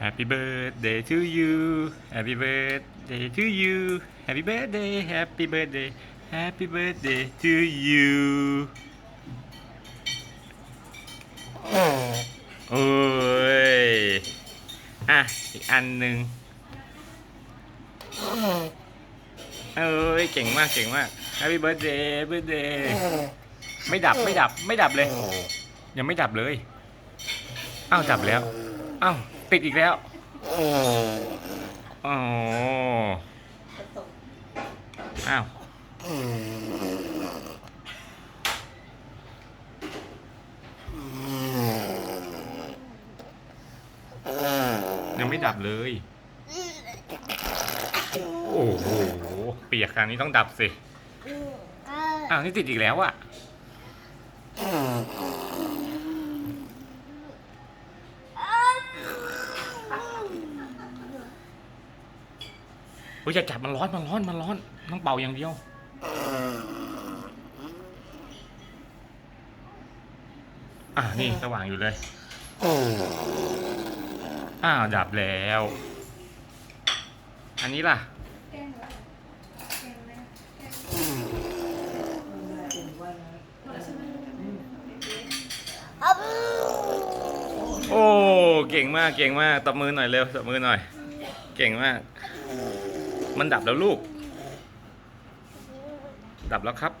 Happy birthday to you Happy birthday to you Happy birthday Happy birthday Happy birthday to you โอ้ย อะ อีกอันหนึ่งเอ้ย เก่งมาก เก่งมาก Happy birthday birthday ไม่ดับ ไม่ดับ ไม่ดับเลย ยังไม่ดับเลย อ้าว ดับแล้ว อ้าว ติดอีกแล้วอ๋ออ้าวยังไม่ดับเลย โอ้โห เปียกขนาดนี้ต้องดับสิ อ้าว นี่ติดอีกแล้วอะโอ้ยอย่าจับมันร้อนมันร้อนมันร้อนต้องเป่าอย่างเดียวอ่านี่สว่างอยู่เลยอ้าวดับแล้ว อันนี้ล่ะโอ้ เก่งมาก เก่งมาก ตบมือหน่อยเร็ว ตบมือหน่อย เก่งมาก มันดับแล้วลูก ดับแล้วครับ